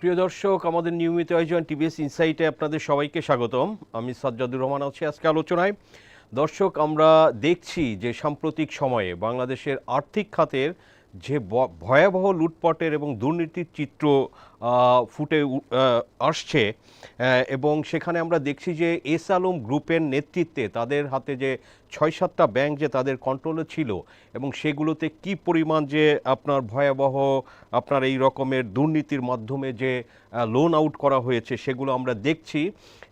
প্রিয় দর্শক, আমাদের নিয়মিত আয়োজন টিভিএস ইনসাইটে আপনাদের সবাইকে স্বাগতম। আমি সাজ্জাদুর রহমান আছি আজকে আলোচনায়। দর্শক, আমরা দেখছি যে সাম্প্রতিক সময়ে বাংলাদেশের আর্থিক খাতের যে ভয়াবহ লুটপটের এবং দুর্নীতির চিত্র ফুটে আসছে এবং সেখানে আমরা দেখছি যে এস আলম গ্রুপের নেতৃত্বে তাদের হাতে যে ছয় সাতটা ব্যাংক যে তাদের কন্ট্রোলে ছিল, এবং সেগুলোতে কি পরিমাণ যে আপনার ভয়াবহ, আপনার এই রকমের দুর্নীতির মাধ্যমে যে লোন আউট করা হয়েছে সেগুলো আমরা দেখছি,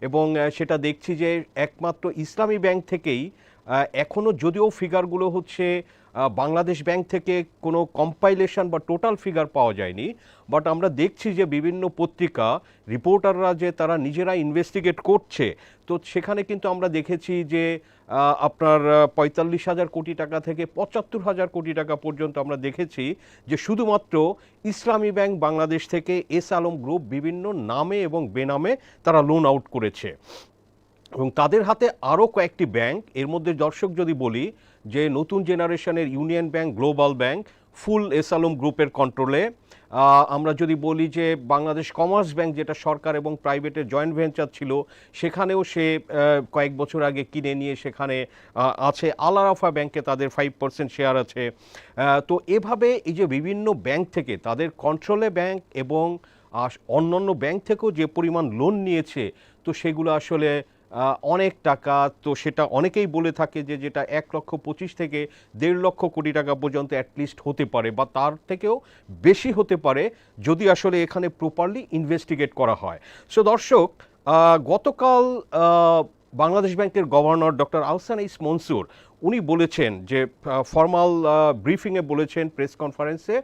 এবং সেটা দেখছি যে একমাত্র ইসলামী ব্যাংক থেকেই আহ, এখনও যদিও ফিগারগুলো হচ্ছে বাংলাদেশ ব্যাংক থেকে কোনো কম্পাইলেশন বা টোটাল ফিগার পাওয়া যায়নি বাট আমরা দেখছি যে বিভিন্ন পত্রিকা রিপোর্টাররা যে তারা নিজেরা ইনভেস্টিগেট করছে তো সেখানে কিন্তু আমরা দেখেছি যে আপনার পঁয়তাল্লিশ হাজার কোটি টাকা থেকে পঁচাত্তর হাজার কোটি টাকা পর্যন্ত আমরা দেখেছি যে শুধুমাত্র ইসলামী ব্যাংক বাংলাদেশ থেকে এস আলম গ্রুপ বিভিন্ন নামে এবং বেনামে তারা লোন আউট করেছে। এবং তাদের হাতে আরও কয়েকটি ব্যাংক। এর মধ্যে দর্শক যদি বলি যে নতুন জেনারেশনের ইউনিয়ন ব্যাংক, গ্লোবাল ব্যাংক, ফুল এস আলম গ্রুপের কন্ট্রোলে আমরা যদি বলি যে বাংলাদেশ কমার্স ব্যাংক যেটা সরকার এবং প্রাইভেটের জয়েন্ট ভেঞ্চার ছিল, সেখানেও সে কয়েক বছর আগে কিনে নিয়ে সেখানে আছে। আলারাফা ব্যাংকে তাদের ফাইভ পার্সেন্ট শেয়ার আছে। তো এভাবে এই যে বিভিন্ন ব্যাংক থেকে তাদের কন্ট্রোলে ব্যাংক এবং অন্যান্য ব্যাংক থেকেও যে পরিমাণ লোন নিয়েছে, তো সেগুলো আসলে অনেক টাকা, তো সেটা অনেকেই বলে থাকে যে যেটা এক লক্ষ পঁচিশ থেকে দেড় লক্ষ কোটি টাকা পর্যন্ত অ্যাটলিস্ট হতে পারে বা তার থেকেও বেশি হতে পারে যদি আসলে এখানে প্রপারলি ইনভেস্টিগেট করা হয়। সো দর্শক গতকাল বাংলাদেশ ব্যাংকের গভর্নর ডক্টর আহসান ইস মনসুর, উনি বলেছেন যে ফর্মাল ব্রিফিংয়ে বলেছেন প্রেস কনফারেন্সে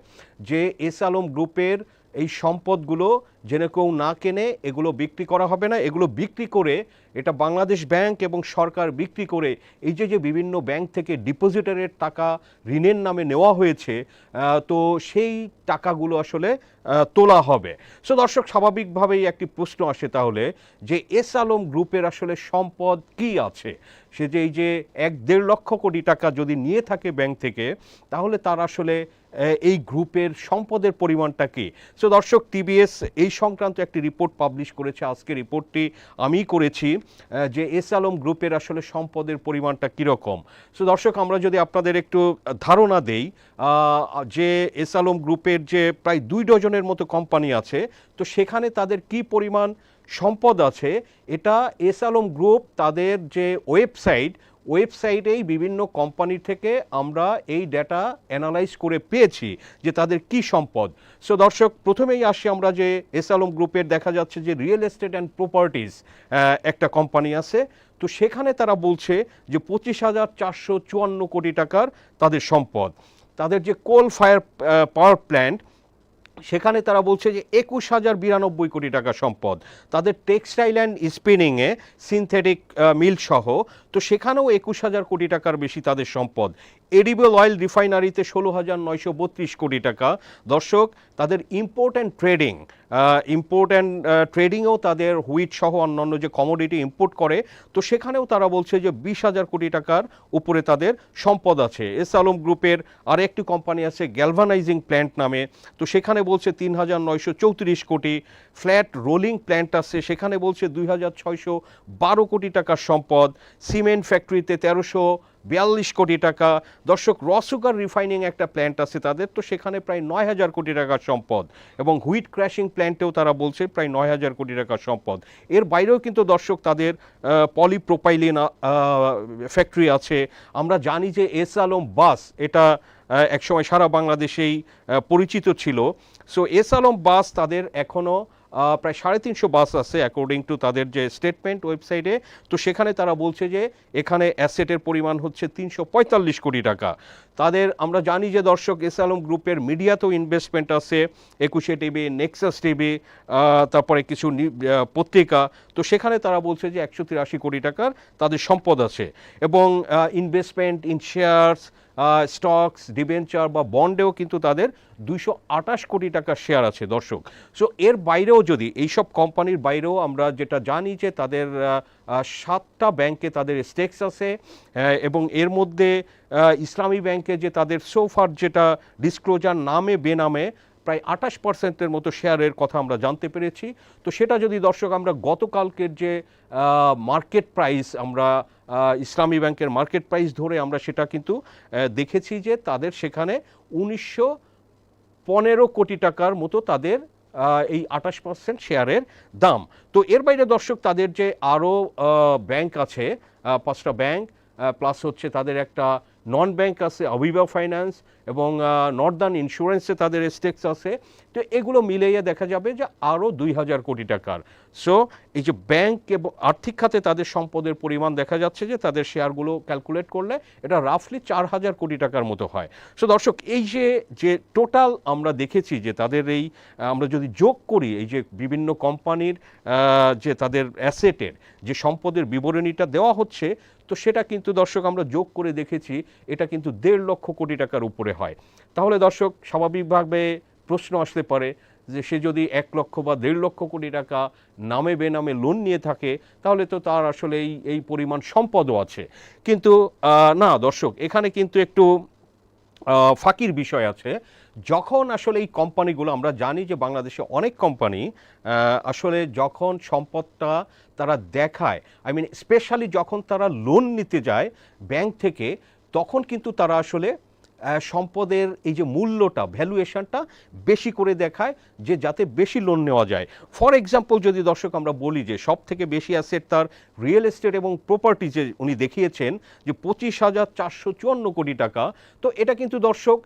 যে এস আলম গ্রুপের এই সম্পদগুলো যেন কেউ না কেনে এগুলো বিক্রি করা হবে না, এগুলো বিক্রি করে এটা বাংলাদেশ ব্যাংক এবং সরকার বিক্রি করে এই যে যে বিভিন্ন ব্যাংক থেকে ডিপোজিটারের টাকা ঋণের নামে নেওয়া হয়েছে তো সেই টাকাগুলো আসলে তোলা হবে। সো দর্শক, স্বাভাবিকভাবেই একটি প্রশ্ন আসে তাহলে যে, এস আলম গ্রুপের আসলে সম্পদ কি আছে? সে যে, এই যে এক দেড় লক্ষ কোটি টাকা যদি নিয়ে থাকে ব্যাংক থেকে, তাহলে তার আসলে এই গ্রুপের সম্পদের পরিমাণটা কি? সো দর্শক টিবিএস এই সংক্রান্ত একটি রিপোর্ট পাবলিশ করেছে। আজকে রিপোর্টটি আমি করেছি যে এস আলম গ্রুপের আসলে সম্পদের পরিমাণটা কীরকম। সো দর্শক, আমরা যদি আপনাদের একটু ধারণা দেই যে এস আলম গ্রুপের যে প্রায় দুই ডজনের মতো কোম্পানি আছে, তো সেখানে তাদের কি পরিমাণ সম্পদ আছে? এটা এস আলম গ্রুপ, তাদের যে ওয়েবসাইট ওয়েবসাইটেই বিভিন্ন কোম্পানি থেকে আমরা এই ডেটা অ্যানালাইজ করে পেয়েছি যে তাদের কি সম্পদ। সো দর্শক, প্রথমেই আসি আমরা যে এস আলম গ্রুপের দেখা যাচ্ছে যে রিয়েল এস্টেট অ্যান্ড প্রপার্টিজ একটা কোম্পানি আছে। তো সেখানে তারা বলছে যে পঁচিশ হাজার চারশো চুয়ান্ন কোটি টাকার তাদের সম্পদ। তাদের যে কোল ফায়ার পাওয়ার প্ল্যান্ট সেখানে তারা বলছে যে একুশ হাজার বিরানব্বই কোটি টাকা সম্পদ। তাদের টেক্সটাইল অ্যান্ড স্পিনিংয়ে সিনথেটিক মিল সহ তো সেখানেও একুশ হাজার কোটি টাকার বেশি তাদের সম্পদ। এডিবল অয়েল রিফাইনারিতে ষোলো হাজার নয়শো বত্রিশ কোটি টাকা। দর্শক, তাদের import and trading import and ট্রেডিংয়েও তাদের হুইট সহ অন্যান্য যে কমোডিটি ইম্পোর্ট করে, তো সেখানেও তারা বলছে যে বিশ হাজার কোটি টাকার উপরে তাদের সম্পদ আছে। এস আলম গ্রুপের আর একটি কোম্পানি আছে গ্যালভানাইজিং প্ল্যান্ট নামে। তো সেখানে বলছে তিন হাজার নয়শো চৌত্রিশ কোটি ফ্ল্যাট রোলিং প্ল্যান্ট আছে। সেখানে বলছে দুই হাজার ছয়শো বারো কোটি টাকার সম্পদ। সিমেন্ট ফ্যাক্টরিতে তেরোশো বিয়াল্লিশ কোটি টাকা। দর্শক রসুগার রিফাইনিং একটা প্ল্যান্ট আছে তাদের, তো সেখানে প্রায় নয় হাজার কোটি টাকার সম্পদ। এবং হুইট ক্র্যাশিং প্ল্যান্টেও তারা বলছে প্রায় নয় হাজার কোটি টাকার সম্পদ। এর বাইরেও কিন্তু দর্শক তাদের পলিপ্রোপাইলিন ফ্যাক্টরি আছে। আমরা জানি যে এস আলম বাস এটা একসময় সারা বাংলাদেশেই পরিচিত ছিল। সো এস আলম বাস তাদের এখনও প্রায় সাড়ে তিনশো বাস আছে অ্যাকর্ডিং টু তাদের যে স্টেটমেন্ট ওয়েবসাইটে তো সেখানে তারা বলছে যে, এখানে অ্যাসেটের পরিমাণ হচ্ছে তিনশো পঁয়তাল্লিশ কোটি টাকা। তাদের আমরা জানি যে দর্শক এস আলম গ্রুপের মিডিয়াতেও ইনভেস্টমেন্ট আছে, একুশে টিভি নেক্সাস টিভি তারপরে কিছু পত্রিকা। তো সেখানে তারা বলছে যে একশো তিরাশি কোটি টাকার তাদের সম্পদ আছে এবং investment in shares stocks debenture বা বন্ডেও কিন্তু তাদের দুইশো আটাশ কোটি টাকার শেয়ার আছে দর্শক। সো এর বাইরেও যদি, এইসব কোম্পানির বাইরেও আমরা যেটা জানি যে তাদের সাতটা ব্যাংকে তাদের স্টেক্স আছে এবং এর মধ্যে ইসলামী ব্যাংকে যে তাদের সোফার যেটা ডিসক্লোজার নামে, বেনামে প্রায় আঠাশ পার্সেন্টের মতো শেয়ারের কথা আমরা জানতে পেরেছি। তো সেটা যদি দর্শক আমরা গতকালকের যে মার্কেট প্রাইস আমরা ইসলামী ব্যাংকের মার্কেট প্রাইস ধরে আমরা সেটা কিন্তু দেখেছি যে তাদের সেখানে উনিশশো পনেরো কোটি টাকার মতো তাদের এই আঠাশ পার্সেন্ট শেয়ারের দাম। তো এর বাইরে দর্শক তাদের যে আরও ব্যাংক আছে পাঁচটা ব্যাংক প্লাস হচ্ছে তাদের একটা নন ব্যাংক আছে অভিবা ফাইন্যান্স এবং নর্দার্ন ইন্স্যুরেন্সে তাদের স্টেক্স আছে। তো এগুলো মিলিয়ে দেখা যাবে যে আরও দুই হাজার কোটি টাকার। সো এই যে ব্যাংক এবং আর্থিক খাতে তাদের সম্পদের পরিমাণ দেখা যাচ্ছে যে তাদের শেয়ারগুলো ক্যালকুলেট করলে এটা রাফলি চার হাজার কোটি টাকার মতো হয়। সো দর্শক, এই যে যে টোটাল আমরা দেখেছি যে তাদের এই, আমরা যদি যোগ করি, এই যে বিভিন্ন কোম্পানির যে তাদের অ্যাসেটের যে সম্পদের বিবরণীটা দেওয়া হচ্ছে তো সেটা কিন্তু দর্শক আমরা যোগ করে দেখেছি, এটা কিন্তু দেড় লক্ষ কোটি টাকার উপরে হয়। তাহলে দর্শক, স্বাভাবিকভাবে প্রশ্ন আসতে পারে যে সে যদি এক লক্ষ বা দেড় লক্ষ কোটি টাকা নামে বেনামে লোন নিয়ে থাকে, তাহলে তো তার আসলে এই এই পরিমাণ সম্পদও আছে। কিন্তু না দর্শক, এখানে কিন্তু একটু ফাঁকির বিষয় আছে। যখন আসলে এই কোম্পানিগুলো, আমরা জানি যে বাংলাদেশে অনেক কোম্পানি আসলে যখন সম্পদটা তারা দেখায় আই মিন স্পেশালি যখন তারা লোন নিতে যায় ব্যাংক থেকে, তখন কিন্তু তারা আসলে সম্পদের এই যে মূল্যটা ভ্যালুয়েশনটা বেশি করে দেখায় যে যাতে বেশি লোন নেওয়া যায়। ফর এক্সাম্পল যদি দর্শক আমরা বলি যে সব থেকে বেশি অ্যাসেট তার রিয়েল এস্টেট এবং প্রপার্টি যে উনি দেখিয়েছেন যে পঁচিশ হাজার চারশো চুয়ান্ন কোটি টাকা, তো এটা কিন্তু দর্শক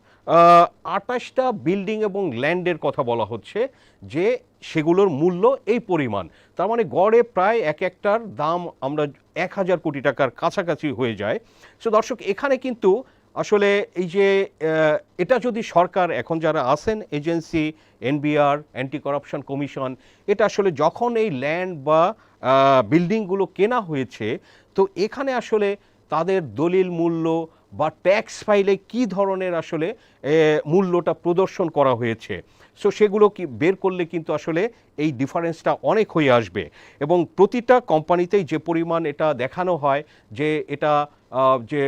আঠাশটা বিল্ডিং এবং ল্যান্ডের কথা বলা হচ্ছে যে সেগুলোর মূল্য এই পরিমাণ। তার মানে গড়ে প্রায় এক একটার দাম আমরা এক হাজার কোটি টাকার কাছাকাছি হয়ে যায়। সো দর্শক, এখানে কিন্তু আসলে এই যে এটা যদি সরকার, এখন যারা আছেন, agency, NBR anti corruption commission, এটা আসলে যখন এই ল্যান্ড বা বিল্ডিংগুলো কেনা হয়েছে, তো এখানে আসলে তাদের দলিল মূল্য বা ট্যাক্স ফাইলে কি ধরনের আসলে মূল্যটা প্রদর্শন করা হয়েছে? সো সেগুলো কি, বের করলে কিন্তু আসলে এই ডিফারেন্সটা অনেক হয়ে আসবে। এবং প্রতিটা কোম্পানিতেই যে পরিমাণ এটা দেখানো হয়, যে এটা যে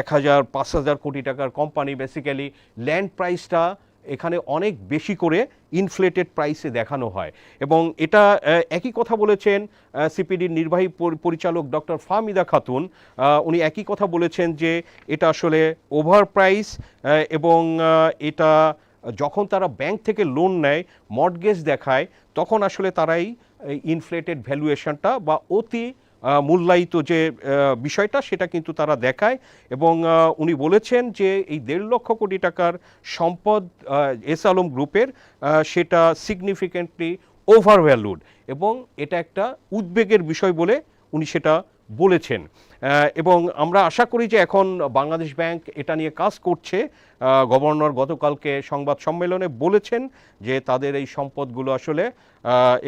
এক হাজার, পাঁচ হাজার কোটি টাকার কোম্পানি বেসিক্যালি ল্যান্ড প্রাইসটা এখানে অনেক বেশি করে ইনফ্লেটেড প্রাইসে দেখানো হয়। এবং এটা একই কথা বলেছেন সিপিডির নির্বাহী পরি- পরিচালক ডক্টর ফাহমিদা খাতুন। উনি একই কথা বলেছেন যে এটা আসলে ওভার প্রাইস এবং এটা যখন তারা ব্যাংক থেকে লোন নেয় মর্টগেজ দেখায়, তখন আসলে তারাই ইনফ্লেটেড ভ্যালুয়েশনটা বা অতি মূল্যায়িত যে বিষয়টা সেটা কিন্তু তারা দেখায় এবং উনি বলেছেন যে এই দেড় লক্ষ কোটি টাকার সম্পদ এস আলম গ্রুপের সেটা সিগনিফিক্যান্টলি ওভারভ্যালুড এবং এটা একটা উদ্বেগের বিষয় বলে উনি সেটা বলেছেন। এবং আমরা আশা করি যে এখন বাংলাদেশ ব্যাংক এটা নিয়ে কাজ করছে। গভর্নর গতকালকে সংবাদ সম্মেলনে বলেছেন যে তাদের এই সম্পদগুলো আসলে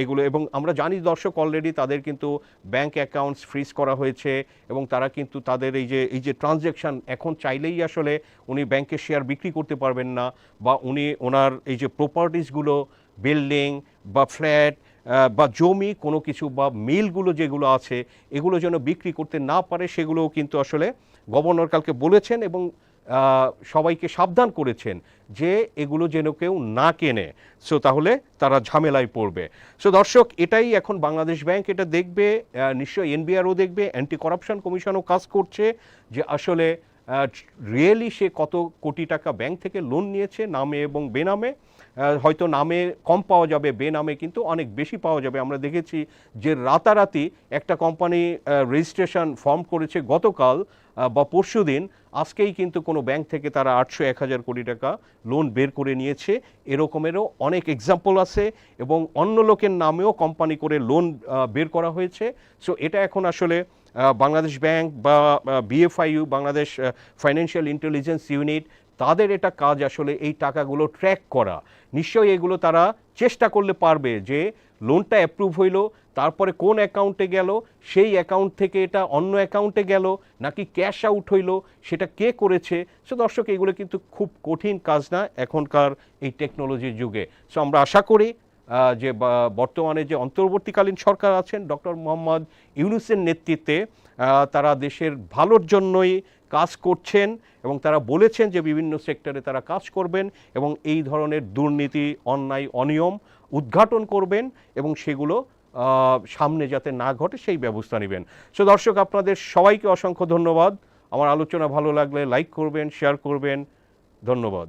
এগুলো, এবং আমরা জানি দর্শক অলরেডি তাদের কিন্তু ব্যাংক অ্যাকাউন্টস ফ্রিজ করা হয়েছে এবং তারা কিন্তু তাদের এই যে এই যে ট্রানজ্যাকশন এখন চাইলেই আসলে উনি ব্যাংকের শেয়ার বিক্রি করতে পারবেন না বা উনি ওনার এই যে প্রপার্টিসগুলো বিল্ডিং বা ফ্ল্যাট বা জমি, কোনো কিছু বা মিলগুলো যেগুলো আছে, এগুলো যেন বিক্রি করতে না পারে, সেগুলোও কিন্তু আসলে গভর্নর কালকে বলেছেন এবং সবাইকে সাবধান করেছেন যে এগুলো যেন কেউ না কেনে। সো তাহলে তারা ঝামেলায় পড়বে। সো দর্শক, এটাই এখন বাংলাদেশ ব্যাংক এটা দেখবে নিশ্চয়ই এনবিআরও দেখবে অ্যান্টি করাপশন কমিশনও কাজ করছে যে আসলে রিয়েলি সে কত কোটি টাকা ব্যাংক থেকে লোন নিয়েছে, নামে এবং বেনামে। হয়তো নামে কম পাওয়া যাবে, বেনামে কিন্তু অনেক বেশি পাওয়া যাবে। আমরা দেখেছি যে রাতারাতি একটা কোম্পানি রেজিস্ট্রেশন ফর্ম করেছে গতকাল বা পরশু দিন। আজকেই কিন্তু কোনো ব্যাংক থেকে তারা আটশো এক হাজার কোটি টাকা লোন বের করে নিয়েছে। এরকমেরও অনেক এক্সাম্পল আছে এবং অন্য লোকের নামেও কোম্পানি করে লোন বের করা হয়েছে। সো এটা এখন আসলে বাংলাদেশ ব্যাংক বা BFIU Bangladesh financial intelligence unit তাদের এটা কাজ আসলে এই টাকাগুলো ট্র্যাক করা। নিশ্চয়ই এগুলো তারা চেষ্টা করলে পারবে যে লোনটা অ্যাপ্রুভ হইল, তারপরে কোন অ্যাকাউন্টে গেল, সেই অ্যাকাউন্ট থেকে এটা অন্য অ্যাকাউন্টে গেল, নাকি ক্যাশ আউট হইল, সেটা কে করেছে? সো দর্শক, এগুলো কিন্তু খুব কঠিন কাজ না এখনকার এই টেকনোলজির যুগে। সো আমরা আশা করি যে বর্তমানে যে অন্তর্বর্তীকালীন সরকার আছেন, ডক্টর মোহাম্মদ ইউনুসের নেতৃত্বে তারা দেশের ভালোর জন্যই কাজ করছেন এবং তারা বলেছেন যে বিভিন্ন সেক্টরে তারা কাজ করবেন এবং এই ধরনের দুর্নীতি, অন্যায়, অনিয়ম উদ্ঘাটন করবেন এবং সেগুলো সামনে যাতে না ঘটে সেই ব্যবস্থা নেবেন। সো দর্শক, আপনাদের সবাইকে অসংখ্য ধন্যবাদ। আমার আলোচনা ভালো লাগলে লাইক করবেন, শেয়ার করবেন। ধন্যবাদ।